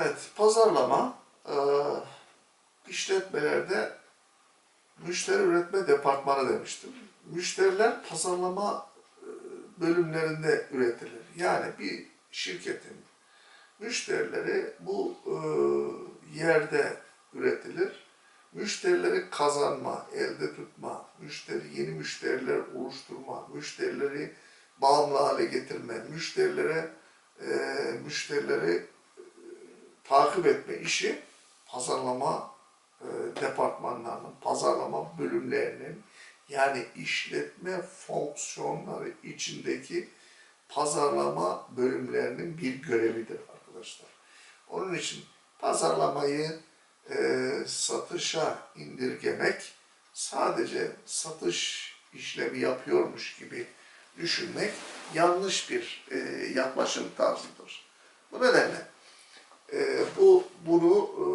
Evet, pazarlama e, işletmelerde müşteri üretme departmanı demiştim. Müşteriler pazarlama e, bölümlerinde üretilir. Yani bir şirketin müşterileri bu e, yerde üretilir. Müşterileri kazanma, elde tutma, müşteri yeni müşteriler oluşturma, müşterileri bağımlı hale getirme, müşterilere e, müşterileri takip etme işi pazarlama e, departmanlarının, pazarlama bölümlerinin yani işletme fonksiyonları içindeki pazarlama bölümlerinin bir görevidir arkadaşlar. Onun için pazarlamayı e, satışa indirgemek sadece satış işlemi yapıyormuş gibi düşünmek yanlış bir e, yaklaşım tarzıdır. Bu nedenle e, bu bunu e,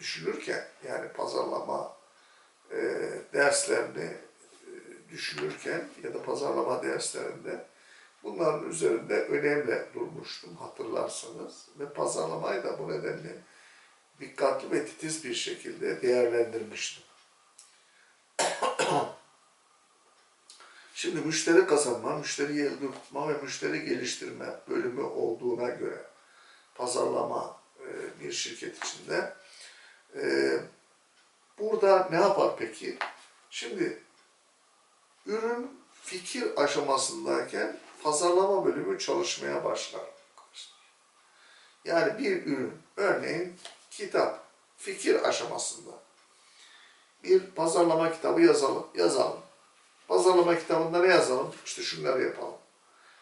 düşünürken yani pazarlama e, derslerini e, düşünürken ya da pazarlama derslerinde bunların üzerinde önemli durmuştum hatırlarsanız ve pazarlamayı da bu nedenle dikkatli ve titiz bir şekilde değerlendirmiştim. Şimdi müşteri kazanma, müşteri elde ve müşteri geliştirme bölümü olduğuna göre pazarlama e, bir şirket içinde e, burada ne yapar peki? Şimdi ürün fikir aşamasındayken pazarlama bölümü çalışmaya başlar. Yani bir ürün, örneğin kitap, fikir aşamasında bir pazarlama kitabı yazalım, yazalım. Pazarlama kitabında ne yazalım? İşte şunları yapalım.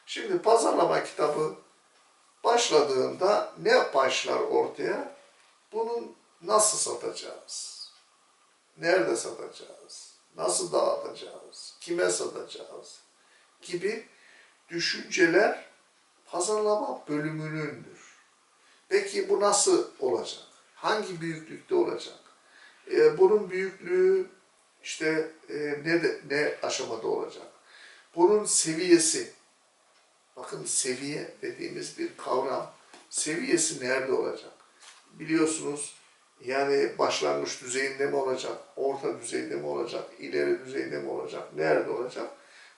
Şimdi pazarlama kitabı başladığında ne başlar ortaya? Bunun nasıl satacağız? Nerede satacağız? Nasıl dağıtacağız? Kime satacağız? Gibi düşünceler pazarlama bölümünündür. Peki bu nasıl olacak? Hangi büyüklükte olacak? Ee, bunun büyüklüğü işte e, ne de, ne aşamada olacak? Bunun seviyesi, bakın seviye dediğimiz bir kavram, seviyesi nerede olacak? Biliyorsunuz yani başlangıç düzeyinde mi olacak, orta düzeyde mi olacak, ileri düzeyde mi olacak, nerede olacak?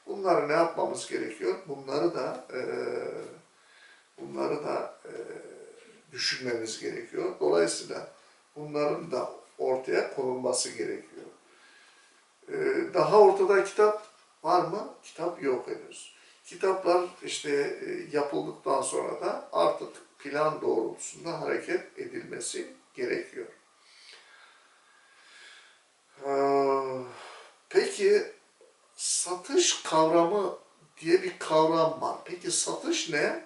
Bunları ne yapmamız gerekiyor? Bunları da e, bunları da e, düşünmemiz gerekiyor. Dolayısıyla bunların da ortaya konulması gerekiyor. Ee, daha ortada kitap var mı? Kitap yok henüz. Kitaplar işte e, yapıldıktan sonra da artık plan doğrultusunda hareket edilmesi gerekiyor. Ee, Peki satış kavramı diye bir kavram var. Peki satış ne?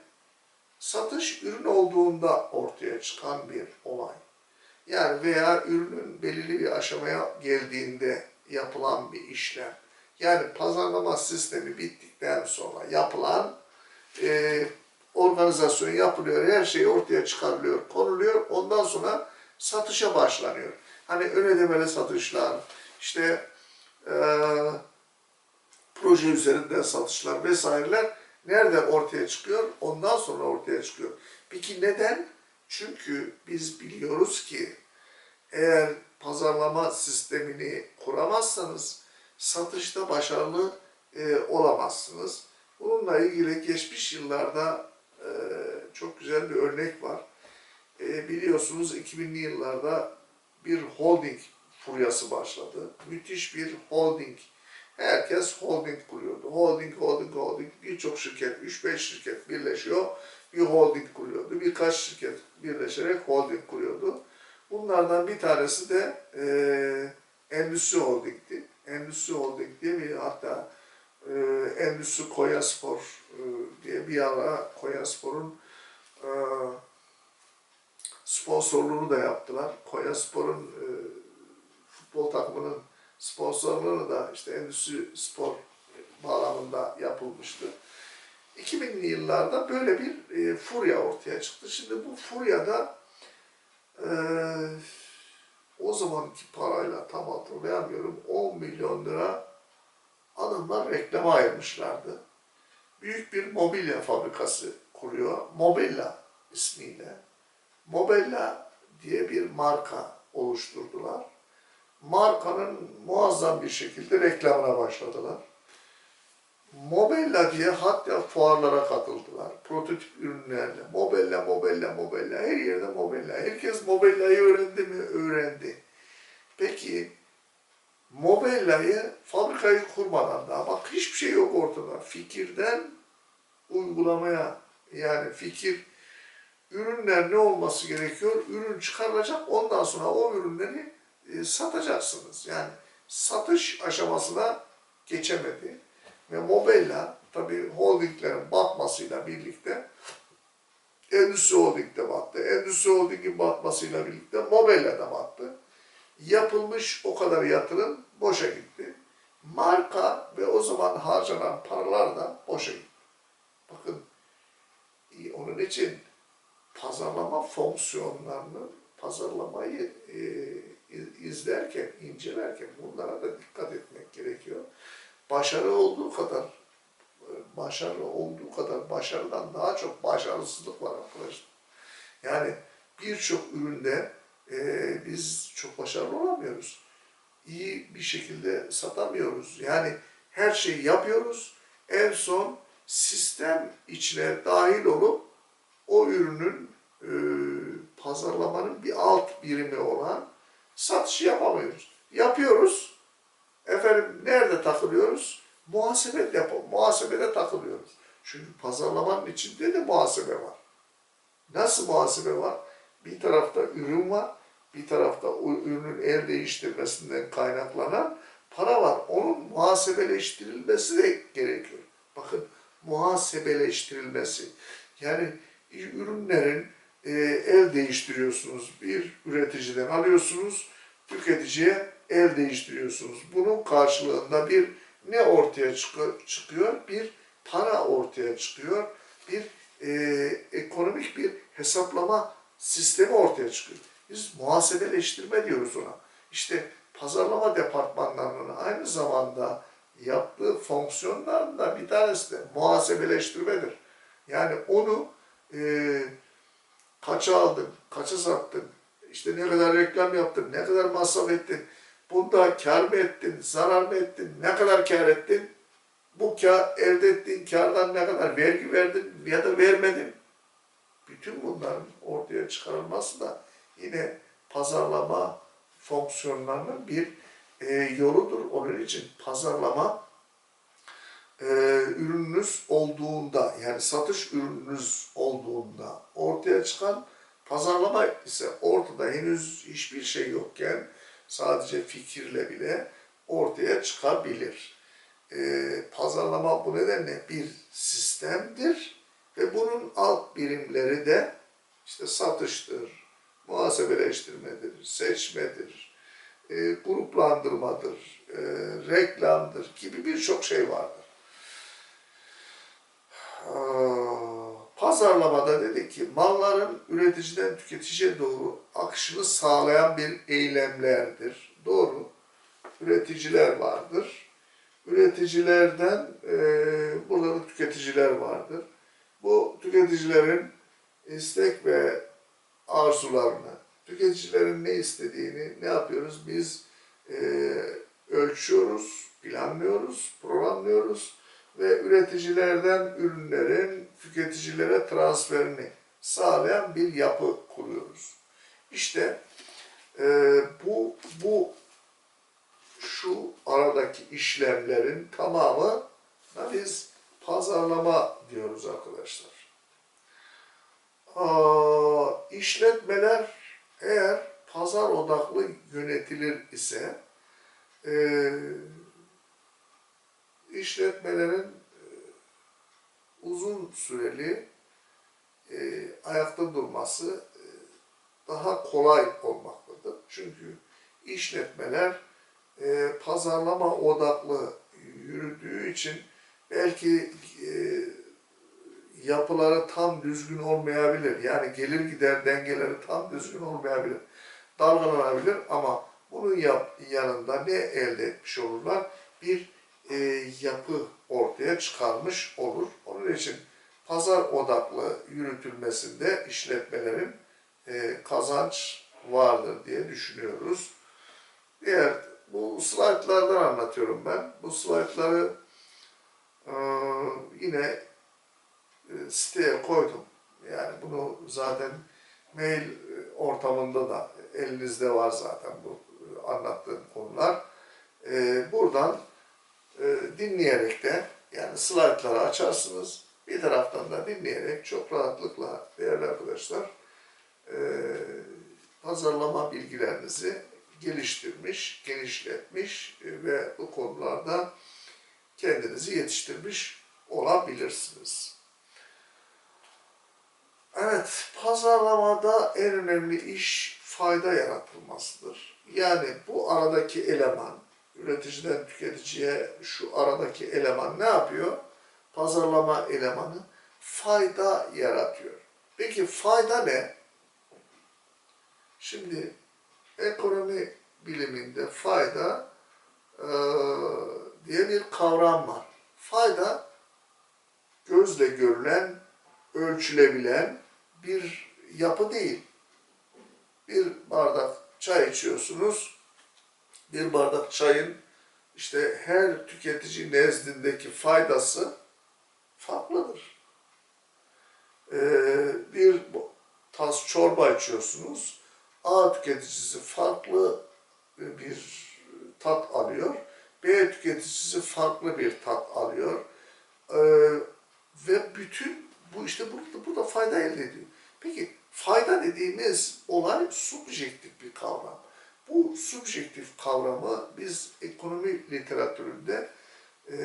Satış ürün olduğunda ortaya çıkan bir olay. Yani veya ürünün belirli bir aşamaya geldiğinde yapılan bir işlem. Yani pazarlama sistemi bittikten sonra yapılan e, organizasyon yapılıyor, her şey ortaya çıkarılıyor, konuluyor. Ondan sonra satışa başlanıyor. Hani ön ödemeli satışlar, işte e, proje üzerinden satışlar vesaireler nerede ortaya çıkıyor? Ondan sonra ortaya çıkıyor. Peki neden? Çünkü biz biliyoruz ki eğer pazarlama sistemini kuramazsanız satışta başarılı e, olamazsınız. Bununla ilgili geçmiş yıllarda e, çok güzel bir örnek var. E, biliyorsunuz 2000'li yıllarda bir holding furyası başladı. Müthiş bir holding. Herkes holding kuruyordu. Holding, holding, holding. Birçok şirket, 3-5 şirket birleşiyor. Bir holding kuruyordu. Birkaç şirket birleşerek holding kuruyordu. Bunlardan bir tanesi de e, Endüstri Holding'ti. Endüstri Holding diye bir hatta e, Endüstri Konyaspor e, diye bir ara Konyaspor'un e, sponsorluğunu da yaptılar. Konyaspor'un e, futbol takımının sponsorluğunu da işte Endüstri Spor bağlamında yapılmıştı. 2000'li yıllarda böyle bir e, furya ortaya çıktı. Şimdi bu furyada e, o zamanki parayla tam hatırlayamıyorum 10 milyon lira adamlar reklama ayırmışlardı. Büyük bir mobilya fabrikası kuruyor. Mobilla ismiyle Mobella diye bir marka oluşturdular. Markanın muazzam bir şekilde reklamına başladılar. Mobella diye hatta fuarlara katıldılar. Prototip ürünlerle. Mobella, Mobella, Mobella. Her yerde Mobella. Herkes Mobella'yı öğrendi mi? Öğrendi. Peki Mobella'yı fabrikayı kurmadan daha bak hiçbir şey yok ortada. Fikirden uygulamaya yani fikir ürünler ne olması gerekiyor? Ürün çıkarılacak ondan sonra o ürünleri e, satacaksınız. Yani satış aşamasına geçemedi. Ve Mobella tabii holdinglerin batmasıyla birlikte Endüstri Holding de battı. Endüstri Holding'in batmasıyla birlikte Mobella da battı. Yapılmış o kadar yatırım boşa gitti. Marka ve o zaman harcanan paralar da boşa gitti. Bakın iyi, onun için pazarlama fonksiyonlarını, pazarlamayı e, iz- izlerken, incelerken bunlara da dikkat etmek gerekiyor. Başarı olduğu kadar e, başarı olduğu kadar başarıdan daha çok başarısızlık var arkadaşlar. Yani birçok üründe e, biz çok başarılı olamıyoruz. İyi bir şekilde satamıyoruz. Yani her şeyi yapıyoruz. En son sistem içine dahil olup o ürünün e, pazarlamanın bir alt birimi olan satışı yapamıyoruz. Yapıyoruz. Efendim nerede takılıyoruz? Muhasebe yap muhasebede takılıyoruz. Çünkü pazarlamanın içinde de muhasebe var. Nasıl muhasebe var? Bir tarafta ürün var, bir tarafta o ürünün el değiştirmesinden kaynaklanan para var. Onun muhasebeleştirilmesi de gerekiyor. Bakın muhasebeleştirilmesi. Yani ürünlerin e, el değiştiriyorsunuz. Bir üreticiden alıyorsunuz, tüketiciye el değiştiriyorsunuz. Bunun karşılığında bir ne ortaya çıkıyor? Bir para ortaya çıkıyor. Bir e, ekonomik bir hesaplama sistemi ortaya çıkıyor. Biz muhasebeleştirme diyoruz ona. İşte pazarlama departmanlarının aynı zamanda yaptığı fonksiyonlardan bir tanesi de muhasebeleştirmedir. Yani onu e, kaça aldın, kaça sattın, işte ne kadar reklam yaptın, ne kadar masraf ettin, bunda kar mı ettin, zarar mı ettin, ne kadar kar ettin, bu kar, elde ettiğin kardan ne kadar vergi verdin ya da vermedin. Bütün bunların ortaya çıkarılması da yine pazarlama fonksiyonlarının bir e, yoludur. Onun için pazarlama e, ürününüz olduğunda yani satış ürününüz olduğunda ortaya çıkan pazarlama ise ortada henüz hiçbir şey yokken sadece fikirle bile ortaya çıkabilir. E, pazarlama bu nedenle bir sistemdir ve bunun alt birimleri de işte satıştır, muhasebeleştirmedir, seçmedir, e, gruplandırmadır, e, reklamdır gibi birçok şey vardır. Aa, Pazarlamada dedi ki malların üreticiden tüketiciye doğru akışını sağlayan bir eylemlerdir. Doğru. Üreticiler vardır. Üreticilerden e, burada da tüketiciler vardır. Bu tüketicilerin istek ve arzularını, tüketicilerin ne istediğini ne yapıyoruz? Biz e, ölçüyoruz, planlıyoruz, programlıyoruz ve üreticilerden ürünlerin tüketicilere transferini sağlayan bir yapı kuruyoruz. İşte e, bu bu şu aradaki işlemlerin tamamı biz pazarlama diyoruz arkadaşlar. Aa, işletmeler eğer pazar odaklı yönetilir ise e, işletmelerin e, uzun süreli e, ayakta durması e, daha kolay olmaktadır. Çünkü işletmeler e, pazarlama odaklı yürüdüğü için belki e, yapıları tam düzgün olmayabilir. Yani gelir gider dengeleri tam düzgün olmayabilir. Dalgalanabilir ama bunun yanında ne elde etmiş olurlar? Bir e, yapı ortaya çıkarmış olur. Onun için pazar odaklı yürütülmesinde işletmelerin e, kazanç vardır diye düşünüyoruz. Diğer bu slaytlardan anlatıyorum ben. Bu slaytları e, yine e, siteye koydum. Yani bunu zaten mail ortamında da elinizde var zaten bu e, anlattığım konular. E, buradan e, dinleyerek de yani slaytları açarsınız. Bir taraftan da dinleyerek çok rahatlıkla değerli arkadaşlar e, pazarlama bilgilerinizi geliştirmiş, genişletmiş ve bu konularda kendinizi yetiştirmiş olabilirsiniz. Evet, pazarlamada en önemli iş fayda yaratılmasıdır. Yani bu aradaki eleman, üreticiden tüketiciye şu aradaki eleman ne yapıyor? Pazarlama elemanı fayda yaratıyor. Peki fayda ne? Şimdi ekonomi biliminde fayda e, diye bir kavram var. Fayda gözle görülen, ölçülebilen bir yapı değil. Bir bardak çay içiyorsunuz. Bir bardak çayın işte her tüketici nezdindeki faydası farklıdır. Ee, bir tas çorba içiyorsunuz. A tüketicisi farklı bir tat alıyor. B tüketicisi farklı bir tat alıyor. Ee, ve bütün bu işte burada, burada fayda elde ediyor. Peki fayda dediğimiz olay subjektif bir kavram. Bu subjektif kavramı biz ekonomi literatüründe e,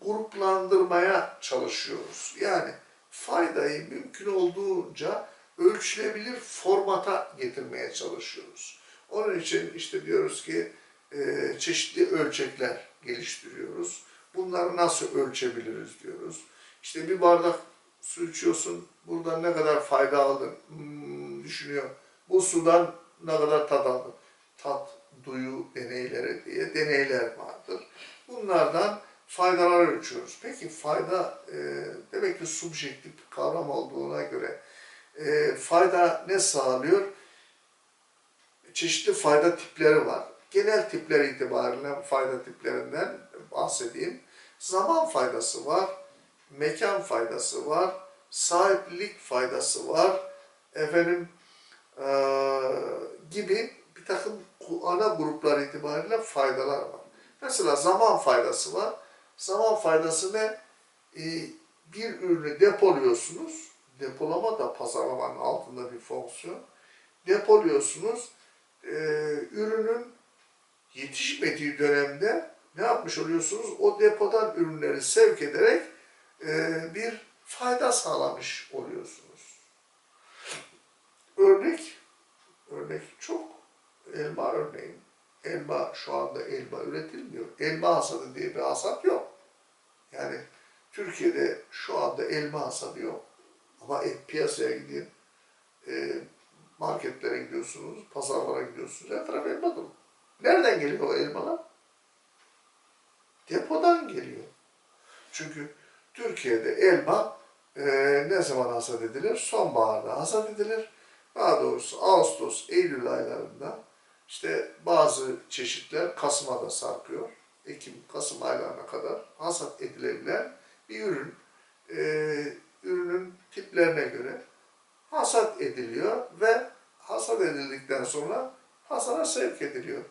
gruplandırmaya çalışıyoruz. Yani faydayı mümkün olduğunca ölçülebilir formata getirmeye çalışıyoruz. Onun için işte diyoruz ki e, çeşitli ölçekler geliştiriyoruz. Bunları nasıl ölçebiliriz diyoruz. İşte bir bardak su içiyorsun, buradan ne kadar fayda aldın hmm, düşünüyor. Bu sudan ne kadar tat. Tat, duyu deneyleri diye deneyler vardır. Bunlardan faydalar ölçüyoruz. Peki fayda e, demek ki subjektif bir kavram olduğuna göre e, fayda ne sağlıyor? Çeşitli fayda tipleri var. Genel tipler itibariyle fayda tiplerinden bahsedeyim. Zaman faydası var, mekan faydası var, sahiplik faydası var, efendim e, gibi bir takım ana gruplar itibariyle faydalar var. Mesela zaman faydası var. Zaman faydası ne? E, bir ürünü depoluyorsunuz. Depolama da pazarlamanın altında bir fonksiyon. Depoluyorsunuz. E, ürünün yetişmediği dönemde ne yapmış oluyorsunuz? O depodan ürünleri sevk ederek e, bir fayda sağlamış oluyorsunuz. Örnek, örnek çok. Elma örneğin. Elma şu anda elma üretilmiyor. Elma hasadı diye bir hasat yok. Yani Türkiye'de şu anda elma hasadı yok. Ama et piyasaya gidin, e, marketlere gidiyorsunuz, pazarlara gidiyorsunuz, her taraf elma dolu. Nereden geliyor o elmalar? Depodan geliyor. Çünkü Türkiye'de elma e, ne zaman hasat edilir? Sonbaharda hasat edilir. Daha doğrusu Ağustos, Eylül aylarında işte bazı çeşitler Kasım'a da sarkıyor. Ekim, Kasım aylarına kadar hasat edilebilen bir ürün. E, ürünün tiplerine göre hasat ediliyor ve hasat edildikten sonra pazara sevk ediliyor.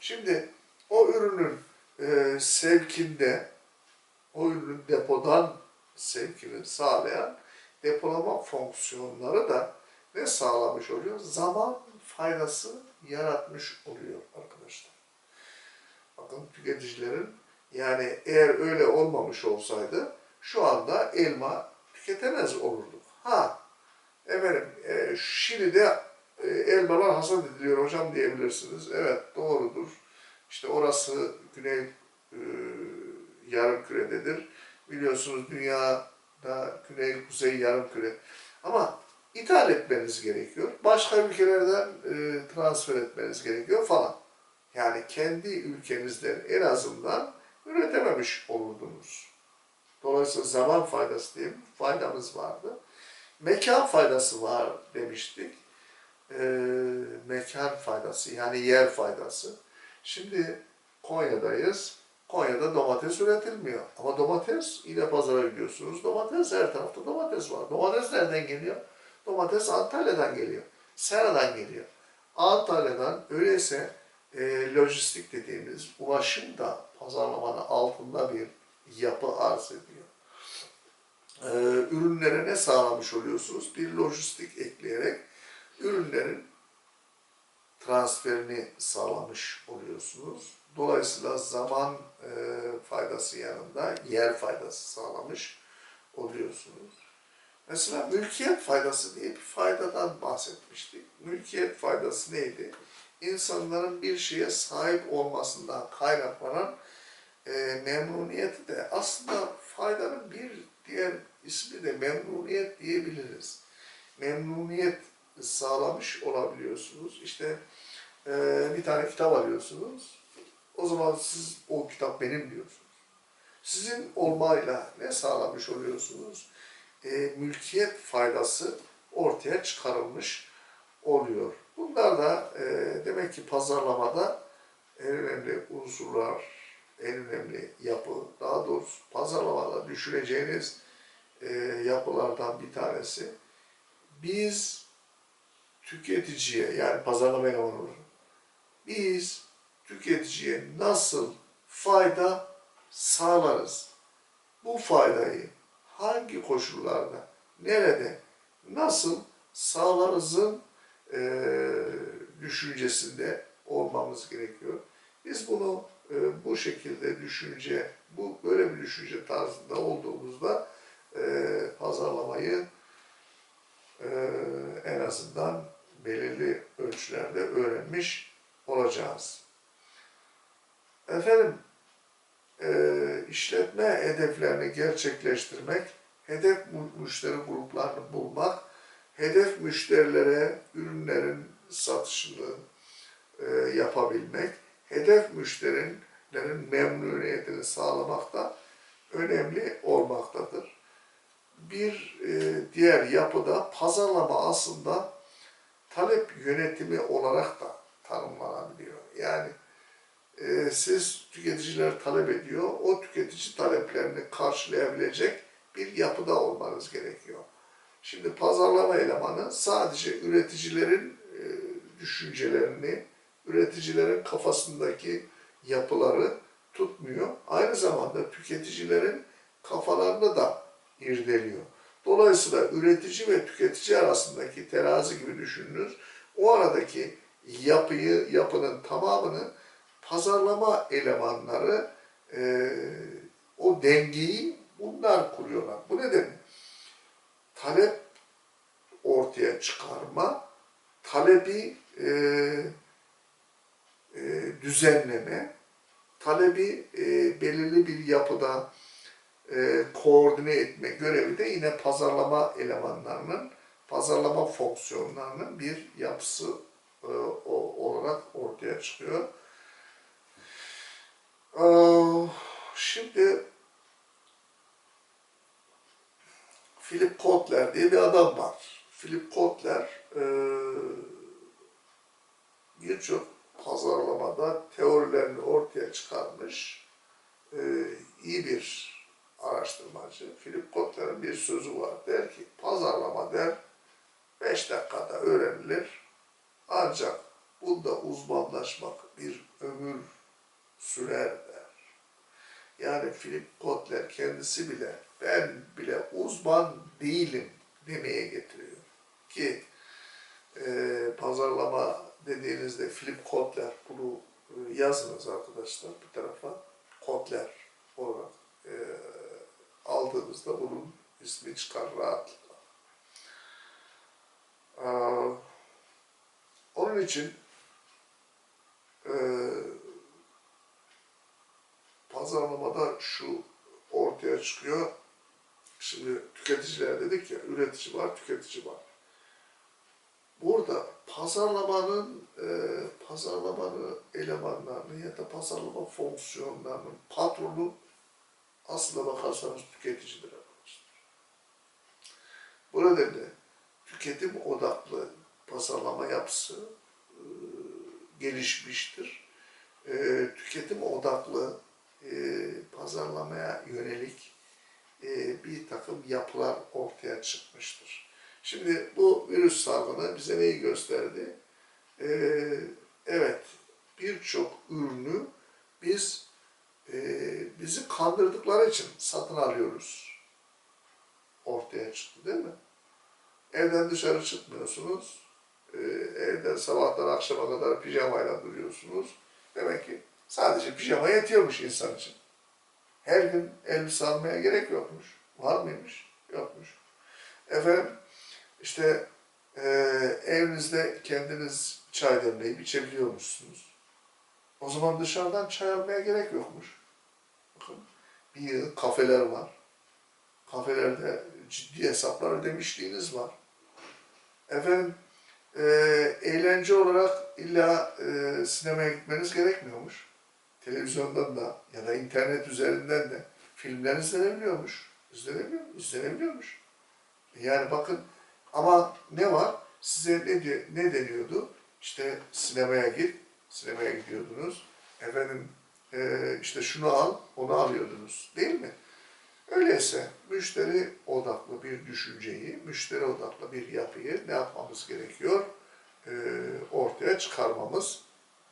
Şimdi o ürünün e, sevkinde, o ürünün depodan sevkini sağlayan depolama fonksiyonları da ne sağlamış oluyor? Zaman faydası yaratmış oluyor arkadaşlar. Bakın tüketicilerin yani eğer öyle olmamış olsaydı şu anda elma tüketemez olurduk. Ha efendim e, Şili'de e, elmalar hasat ediliyor hocam diyebilirsiniz. Evet doğrudur. İşte orası güney e, yarım kürededir. Biliyorsunuz dünyada güney kuzey yarım küre. Ama ithal etmeniz gerekiyor. Başka ülkelerden e, transfer etmeniz gerekiyor falan. Yani kendi ülkenizden en azından üretememiş olurdunuz. Dolayısıyla zaman faydası diye bir faydamız vardı. Mekan faydası var demiştik. Ee, mekan faydası yani yer faydası. Şimdi Konya'dayız. Konya'da domates üretilmiyor. Ama domates yine pazara gidiyorsunuz. Domates her tarafta domates var. Domates nereden geliyor? Domates Antalya'dan geliyor. Sera'dan geliyor. Antalya'dan öyleyse e, lojistik dediğimiz ulaşım da pazarlamanın altında bir yapı arz ediyor. E, ürünlere ne sağlamış oluyorsunuz? Bir lojistik ekleyerek ürünlerin transferini sağlamış oluyorsunuz. Dolayısıyla zaman e, faydası yanında yer faydası sağlamış oluyorsunuz. Mesela mülkiyet faydası diye bir faydadan bahsetmiştik. Mülkiyet faydası neydi? İnsanların bir şeye sahip olmasından kaynaklanan e, memnuniyeti de aslında faydanın bir diğer ismi de memnuniyet diyebiliriz. Memnuniyet sağlamış olabiliyorsunuz. İşte e, bir tane kitap alıyorsunuz. O zaman siz o kitap benim diyorsunuz. Sizin olmayla ne sağlamış oluyorsunuz? E, mülkiyet faydası ortaya çıkarılmış oluyor. Bunlar da e, demek ki pazarlamada en önemli unsurlar, en önemli yapı, daha doğrusu pazarlamada düşüneceğiniz e, yapılardan bir tanesi. Biz tüketiciye yani pazarlama elemanı olarak biz tüketiciye nasıl fayda sağlarız? Bu faydayı hangi koşullarda, nerede, nasıl sağlarızın e, düşüncesinde olmamız gerekiyor. Biz bunu e, bu şekilde düşünce, bu böyle bir düşünce tarzında olduğumuzda e, pazarlamayı e, en azından belirli ölçülerde öğrenmiş olacağız. Efendim, e, işletme hedeflerini gerçekleştirmek, hedef müşteri gruplarını bulmak, hedef müşterilere ürünlerin satışını e, yapabilmek, hedef müşterilerin memnuniyetini sağlamak da önemli olmaktadır. Bir e, diğer yapıda pazarlama aslında talep yönetimi olarak da tanımlanabiliyor. Yani e, siz tüketiciler talep ediyor, o tüketici taleplerini karşılayabilecek bir yapıda olmanız gerekiyor. Şimdi pazarlama elemanı sadece üreticilerin e, düşüncelerini, üreticilerin kafasındaki yapıları tutmuyor. Aynı zamanda tüketicilerin kafalarını da irdeliyor. Dolayısıyla üretici ve tüketici arasındaki terazi gibi düşününüz. O aradaki yapıyı, yapının tamamını pazarlama elemanları e, o dengeyi bunlar kuruyorlar. Bu nedenle talep ortaya çıkarma, talebi e, e, düzenleme, talebi e, belirli bir yapıda e, koordine etme görevi de yine pazarlama elemanlarının, pazarlama fonksiyonlarının bir yapısı e, o, olarak ortaya çıkıyor. E, şimdi Philip Kotler diye bir adam var. Philip Kotler e, birçok pazarlamada teorilerini ortaya çıkarmış e, iyi bir araştırmacı. Philip Kotler'in bir sözü var. Der ki pazarlama der 5 dakikada öğrenilir. Ancak bunda uzmanlaşmak bir ömür sürer. Yani Philip Kotler kendisi bile ben bile uzman değilim demeye getiriyor. Ki e, pazarlama dediğinizde Philip Kotler bunu e, yazınız arkadaşlar bir tarafa. Kotler olarak e, aldığınızda bunun ismi çıkar rahatlıkla. Aa, onun için e, pazarlamada şu ortaya çıkıyor. Şimdi tüketiciler dedik ya, üretici var, tüketici var. Burada pazarlamanın e, pazarlamanın elemanlarını ya da pazarlama fonksiyonlarının patronu aslına bakarsanız tüketicidir arkadaşlar. Bu nedenle tüketim odaklı pazarlama yapısı e, gelişmiştir. E, tüketim odaklı e, pazarlamaya yönelik e, bir takım yapılar ortaya çıkmıştır. Şimdi bu virüs salgını bize neyi gösterdi? E, evet, birçok ürünü biz bizi kandırdıkları için satın alıyoruz. Ortaya çıktı değil mi? Evden dışarı çıkmıyorsunuz. E, evde sabahtan akşama kadar pijamayla duruyorsunuz. Sadece pijama yetiyormuş insan için. Her gün elbise almaya gerek yokmuş. Var mıymış? Yokmuş. Efendim işte e, evinizde kendiniz çay demleyip içebiliyormuşsunuz. O zaman dışarıdan çay almaya gerek yokmuş. Bakın bir yığın kafeler var. Kafelerde ciddi hesaplar ödemişliğiniz var. Efendim e, eğlence olarak illa e, sinemaya gitmeniz gerekmiyormuş. Televizyondan da ya da internet üzerinden de filmler izlenebiliyormuş. İzlenebiliyor, izlenebiliyormuş. Yani bakın ama ne var? Size ne, diyor- ne deniyordu? İşte sinemaya git, sinemaya gidiyordunuz. Efendim eee, işte şunu al, onu alıyordunuz. Değil mi? Öyleyse müşteri odaklı bir düşünceyi, müşteri odaklı bir yapıyı ne yapmamız gerekiyor? Eee, ortaya çıkarmamız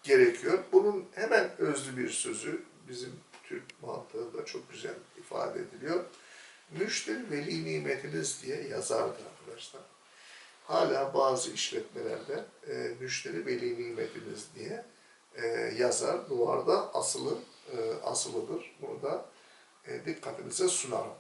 gerekiyor. Bunun hemen özlü bir sözü bizim Türk mantığında çok güzel ifade ediliyor. Müşteri veli nimetiniz diye yazardı arkadaşlar. Hala bazı işletmelerde e, müşteri veli nimetiniz diye e, yazar. Duvarda asılı e, asılıdır. Bunu da e, dikkatinize sunarım.